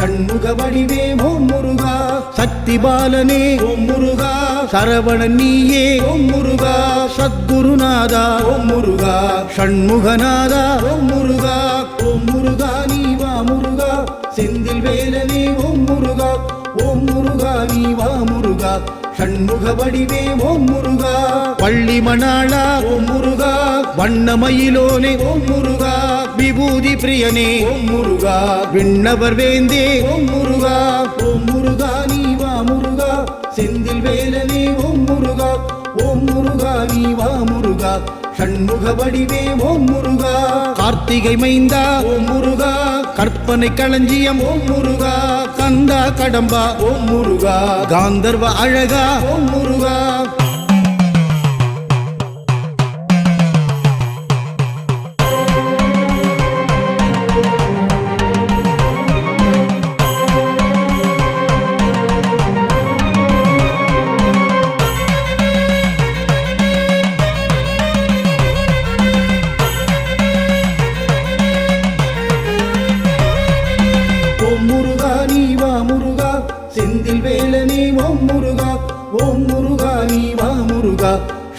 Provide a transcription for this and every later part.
சண்முக வடிவே ஓம் முருகா. சக்தி பாலனே ஓம் முருகா. சரவணன் நீயே ஓம் முருகா. சத்குருநாதா ஓம் முருகா. சண்முகநாதா ஓம் முருகா. ஓம் முருகா நீ வா முருகா. செந்தில் வேலனே ஓம் முருகா. ஓம் முருகா நீ வா முருகா. சண்முக வடிவே ஓம் முருகா. பள்ளி மணாளா. ஓம் முருகா. வண்ணமயிலோனே. ஓம் முருகா. விபூதி பிரியனே. ஓம் முருகா. விண்ணவர் வேந்தே. ஓம் முருகா. ஓம் முருகா நீ வா முருகா. செந்தில் வேலனே ஓம் முருகா. ஓம் முருகா நீ வா முருகா. சண்முக வடிவே ஓம் முருகா. கார்த்திகை மைந்தா ஓம் முருகா. கற்பனை களஞ்சியம் ஓம் முருகா. கந்தா கடம்பா ஓம் முருகா. காந்தர்வ அழகா ஓம் முருகா.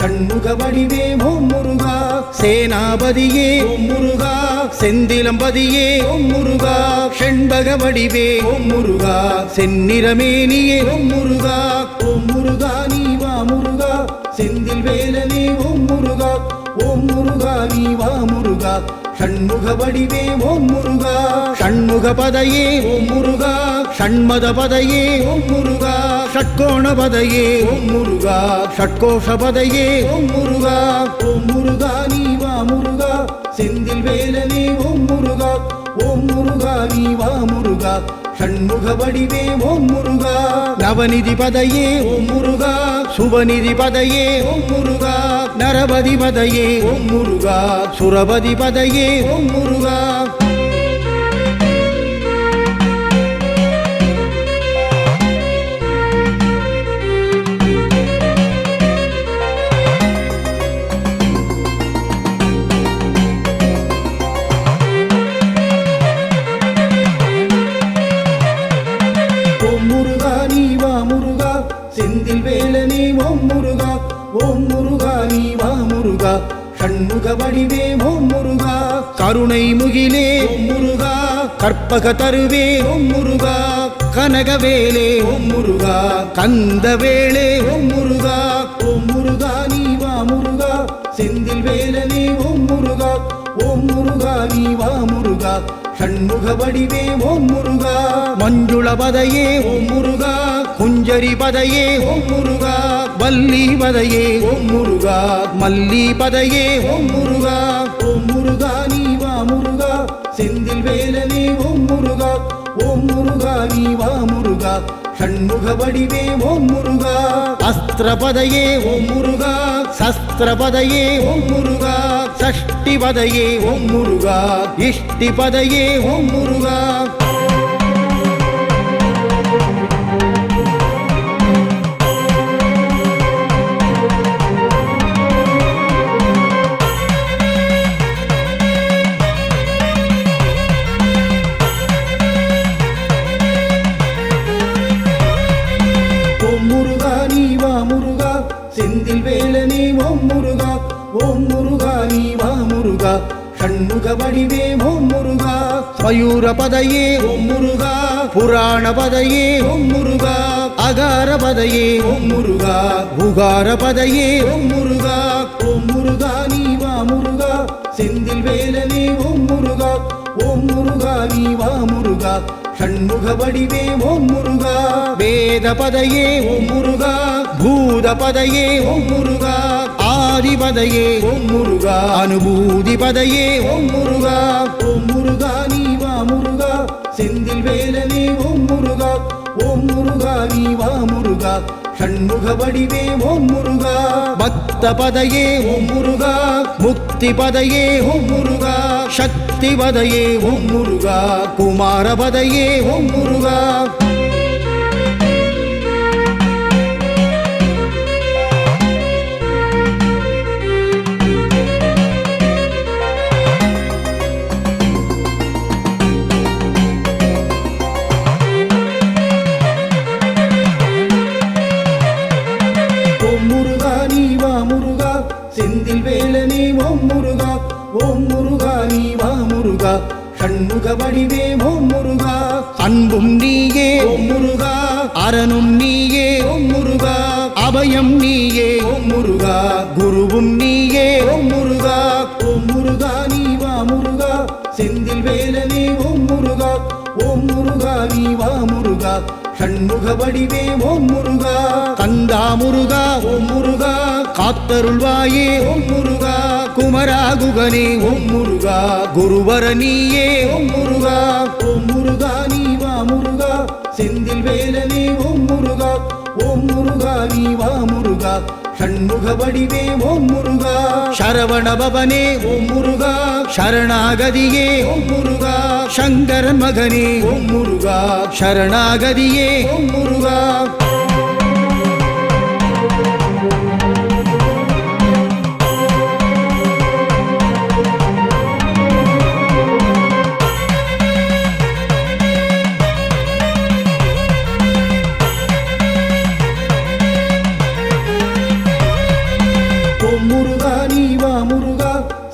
சண்முக வடிவே ஓம் முருகா. சேனாபதியே ஓம் முருகா. செந்திலம்பதியே ஓம் முருகா. செண்பக வடிவே ஓம் முருகா. செந்நிறமேனியே ஓம் முருகா. ஓம் முருகா நீ வா முருகா. செந்தில் வேலனே ஓம் முருகா. ஓம் முருகா நீ வா முருகா. ஷண்முக வடிவே ஓம் முருகா. ஷண்முக பதையே ஓம் முருகா. ஷண்மத பதையே ஓம் முருகா. ஷட்கோண பதையே ஓம் முருகா. ஷட்கோஷ பதையே ஓம் முருகா. ஓம் முருகா நீ வா முருகா. செந்தில் வேலனே ஓம் முருகா. ஓம் முருகா நீ வா முருகா. ஷண்முக வடிவே ஓம் முருகா. நவநிதி பதையே ஓம் முருகா. சுபநிதி பதையே ஓம் முருகா. நரபதி பதையே ஓம் முருகா. சுரபதி பதையே ஓம் முருகா. ஷண்முக ஓம் முருகா கருணை முகிலே. ஓம் முருகா கற்பக தருவே. ஓம் முருகா கனகவேலே. ஓம் முருகா கந்தவேளே. ஓம் ஓம் முருகா முருகா. ஷண்முக வடிவே ஓம் முருகா. மஞ்சுள பதையே ஓம் முருகா. குஞ்சரி பதையே ஓம் முருகா. வள்ளி பதையே ஓம் முருகா. மல்லி பதையே ஓம் முருகா. ஓம் முருகா நீ வா முருகா. செந்தில் வேலனே ஓம் முருகா. ஓம் முருகா நீ வா முருகா. ஷண்முக வடிவே ஓம் முருகா. அஸ்திரபதையே ஓம் முருகா. சஸ்திரபதையே ஓம் முருகா. சஷ்டிபதையே ஓம் முருகா. இஷ்டிபதையே ஓம் முருகா. மயூர பதையே ஓம் முருகா புராண பதையே ஓம் முருகா அகார பதையே ஓம் முருகா புகார பதையே ஓம் முருகா ஓம் முருகா நீ வா முருகா செந்தில் வேலனே ஓம் முருகா ஓம் முருகா நீ வா முருகா ஷண்முக வடிவே ஓம் முருகா வேத பதையே ஓம் முருகா பூத பதையே ஓம் முருகா ஆதி பதையே ஓம் முருகா அனுபூதி பதையே ஓம் முருகா ஓம் முருகா நீ முருகா செந்தில் வேலனே ஓம் முருகா ஓம் முருகா நீ வா முருகா ஷண்முக வடிவே ஓம் முருகா. பக்த பதையே ஓம் முருகா. முக்தி பதையே ஓம் முருகா. சக்தி பதையே ஓம் முருகா. குமார பதையே ஓம் முருகா. அரணும் நீயே. முருகா. அபயம் நீயே. ஓம் முருகா. குருவும் நீயே. ஓம் முருகா. ஓம் முருகா நீ வா முருகா. செந்தில் வேலனே ஓம் முருகா. ஓம் முருகா நீ வா முருகா. சண்முக வடிவே ஓம் முருகா. கந்தா முருகா. ஓம் முருகா. காத்தருள்வாயே ஓம் முருகா. குமராகுகனே ஓம் முருகா. குருவர நீயே. ஓம் முருகா. ஓம் முருகா நீ வா முருகா. செந்தில் வேலனே ஓம் முருகா ஓம் முருகா நீ வா முருகா. சண்முக வடிவே ஓம் முருகா. சரவண பவனே ஓம் முருகா. சரணாகதியே ஓம் முருகா. சங்கரன் மகனே ஓம் முருகா. சரணாகதியே ஓம் முருகா.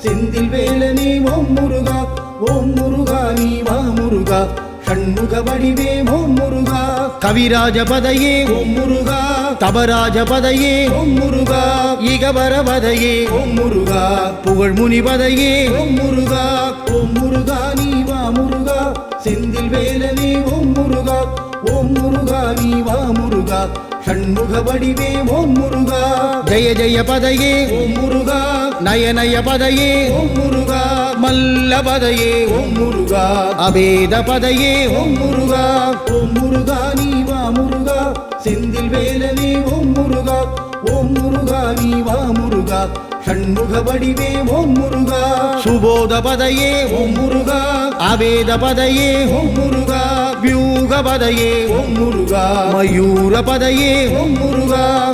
செந்தில் வேலனே ஓம் முருகா ஓம் முருகா நீ வா முருகா. சண்முக வடிவே ஓம் முருகா. கவிராஜ பதையே ஓம் முருகா. தபராஜ பதையே ஓம் முருகா. இகவர பதையே ஓம் முருகா. புகழ்முனி பதையே ஓம் முருகா. ஓம் முருகா நீ வா முருகா. செந்தில் வேலனே ஓம் முருகா. ஓம் முருகா நீ வா முருகா. சண்முக வடிவே ஓம் முருகா. ஜெய ஜெய பதையே. ஓம் முருகா. நயநய பதையே ஓம் முருகா. மல்ல பதையே. ஓம் முருகா. அபேத பதையே. ஓம் முருகா. ஓம் முருகா நீ வா முருகா. செந்தில் வேலனே ஓம் முருகா. ஓம் முருகா நீ வா முருகா. சண்முக வடிவே ஓம் முருகா. சுபோத பதையே. ஓம் முருகா. அபேத பதையே. ஓம் முருகா. வியூக பதையே. ஓம் முருகா. மயூர பதையே. ஓம் முருகா.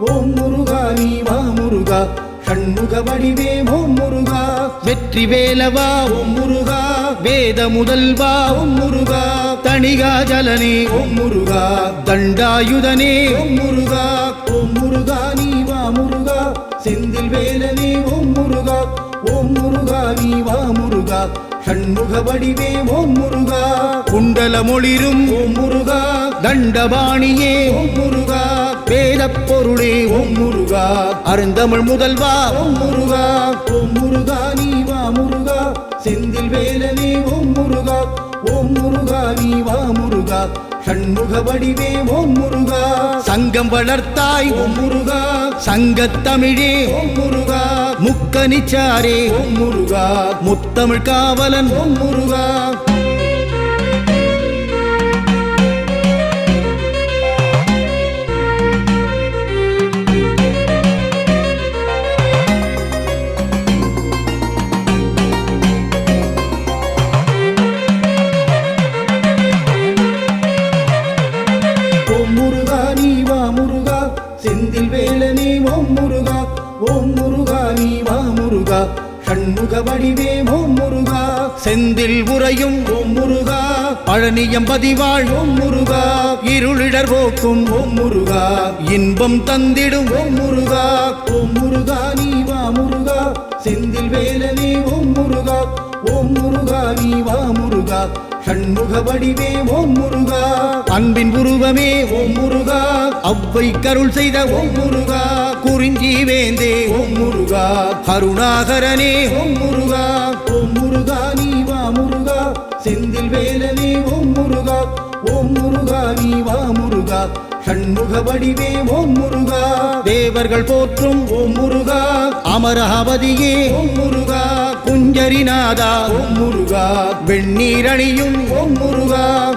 ஓம் முருகா நீ வா முருகா. சண்முக வடிவே ஓம் முருகா. வெற்றி வேலவா ஓம் முருகா. வேத முதல்வா ஓம் முருகா. தணிகா ஜலனே ஓம் முருகா. தண்டாயுதனே ஓம் முருகா. ஓம் முருகா நீ வா முருகா. செந்தில் வேலனே ஓம் முருகா. ஓம் முருகா நீ வா முருகா. சண்முக வடிவே ஓம் முருகா. குண்டல மொழிரும் ஓம் முருகா. தண்டபாணியே ஓம் முருகா. அருந்தமிழ் முதல்வா. ஓம் முருகா ஓம் முருகா நீ வா முருகா. செந்தில் வேலனே ஓம் முருகா. ஓம் முருகா நீ வா முருகா. சண்முக வடிவே ஓம் முருகா. சங்கம் வளர்த்தாய். ஓம் முருகா. சங்கத் தமிழே. ஓம் முருகா. முக்கனிச்சாரே. ஓம் முருகா. முத்தமிழ் காவலன். ஓம் முருகா. பழனியம் பதிவாள் ஓம் முருகா இருளிடர் போக்கும் ஓம் முருகா இன்பம் தந்திடும் ஓம் முருகா ஓம் முருகா நீ வா முருகா செந்தில் வேலனே ஓம் முருகா ஓம் முருகா நீ வா முருகா சண்முக வடிவே ஓம் முருகா அன்பின் உருவமே ஓம் முருகா அவ்வை கருள் செய்த ஓம் முருகா குறிஞ்சி வேந்தே ஓம் முருகா கருணாகரனே ஓம் முருகா. ஓம் முருகா நீ வா முருகா. சண்முக வடிவே ஓம் முருகா. தேவர்கள் போற்றும் ஓம் முருகா. அமராவதியே ஓம் முருகா. குஞ்சரிநாதா. ஓம் முருகா. வெண்ணீரணியும் ஓம் முருகா.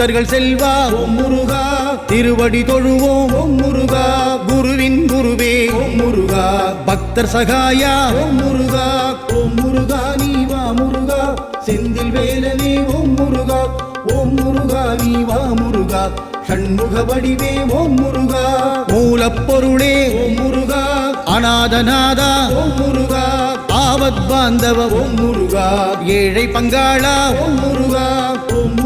பக்தர்கள் செல்வா ஓம் முருகா திருவடி தொழுவோம் ஓம் முருகா குருவின் குருவே ஓம் முருகா பக்தர் சகாயா ஓம் முருகா ஓம் முருகா நீ வா முருகா செந்தில் வேலனே ஓம் முருகா ஓம் முருகா நீ வா முருகா சண்முக வடிவே ஓம் முருகா மூலப்பொருளே ஓம் முருகா அநாதநாதா ஓம் முருகா ஆவத் பாந்தவ ஓம் முருகா ஏழை பங்காளா ஓம் முருகா ஓம்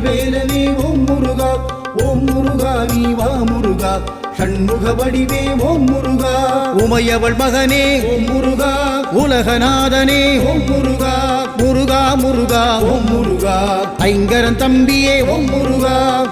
வேலனே ஓம் முருகா ஓம் முருகா நீ வா முருகா. சண்முக வடிவே ஓம் முருகா. உமையவள் மகனே ஓம் முருகா. உலகநாதனே. ஓம் முருகா. முருகா முருகா ஓம் முருகா. ஐங்கரன் தம்பியே. ஓம் முருகா.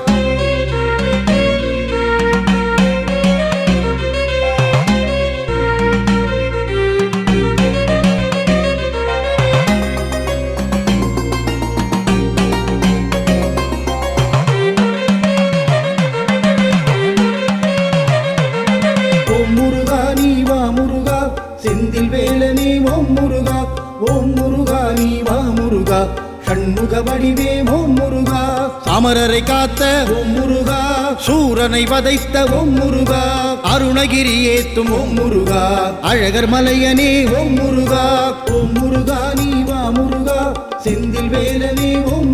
முருகா சண்முக வடிவே ஓம் முருகா. அமரரை காத்த ஓம் முருகா. சூரனை வதைத்த ஓம் முருகா. அருணகிரி ஏத்தும் ஓம் முருகா. அழகர் மலையனே ஓம் முருகா. ஓம் முருகா நீ வா முருகா. செந்தில் வேலனே ஓம்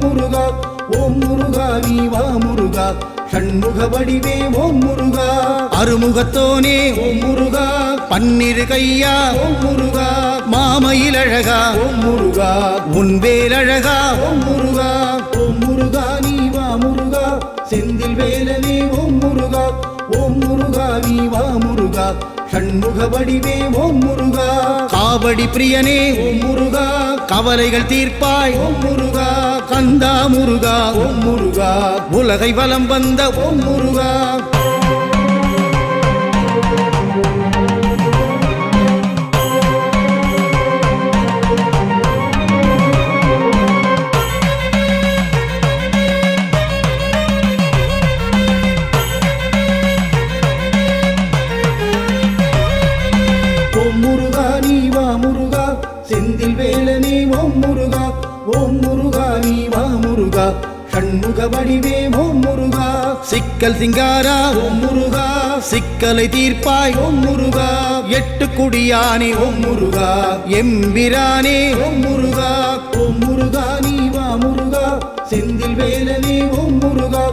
ஓம் முருகா நீ வா முருகா. சண்முக வடிவே ஓம் முருகா. அருமுகத்தோனே ஓம் முருகா. பன்னிரு கையா ஓம் முருகா. மாமையில் அழகா ஓம் முருகா. உன்வேல் அழகா ஓம் முருகா. ஓம் முருகா நீ வா முருகா. செந்தில் வேலனே ஓம் முருகா. ஓம் முருகா நீ வா முருகா. சண்முக வடிவே ஓம் முருகா. காவடி பிரியனே ஓம் முருகா. கவலைகள் தீர்ப்பாய். ஓம் முருகா. கந்தா முருகா. ஓம் முருகா. உலகை வலம் வந்த ஓம் முருகா. முருகா சண்முக வடிவே ஓம் முருகா. சிக்கல் சிங்காரா ஓம் முருகா. சிக்கலை தீர்ப்பாய் ஓம் முருகா. எட்டு குடியானே ஓம் முருகா. எம்பிரானே ஓம் முருகா. ஓம் முருகா நீ வா முருகா. செந்தில் வேலனே ஓம் முருகா.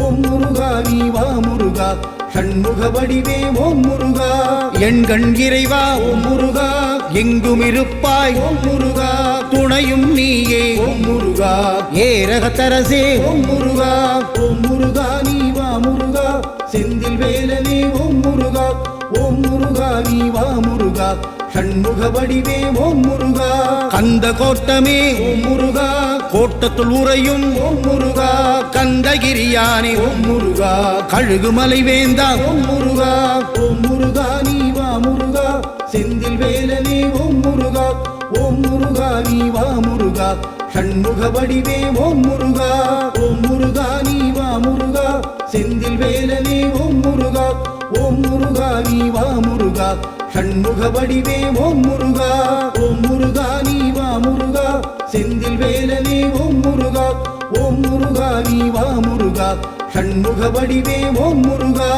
ஓம் முருகா நீ வா முருகா. சண்முக வடிவே ஓம் முருகா. என் கண் இறைவா ஓம் முருகா. எங்கும் இருப்பாய் ஓம் முருகா. துணையும் நீயே ஓம் முருகா. ஏரகத்தரசே ஓம் முருகா. ஓம் முருகா நீ வா முருகா. செந்தில் வேலனே ஓம் முருகா. ஓம் முருகா நீ வா முருகா. சண்முக வடிவே ஓம் முருகா. கந்த கோட்டமே ஓம் முருகா. கோட்டத்துள் உறையும் ஓம் முருகா. கந்தகிரியானே ஓம் முருகா. கழுகுமலை வேந்தா ஓம் முருகா. ஓம் முருகா நீ வா முருகா. செந்தில் வேலனே ஓம் முருகா. ஓம் முருகா நீ வா முருகா. சண்முக வடிவே ஓம் முருகா. ஓம் முருகா நீ வா முருகா. செந்தில் வேலனே ஓம் முருகா. ஓம் முருகா நீ வா முருகா. சண்முக வடிவே ஓம் முருகா. ஓம் முருகா நீ வா முருகா. செந்தில் வேலனே ஓம் முருகா. ஓம் முருகா நீ வா முருகா. சண்முக வடிவே ஓம் முருகா.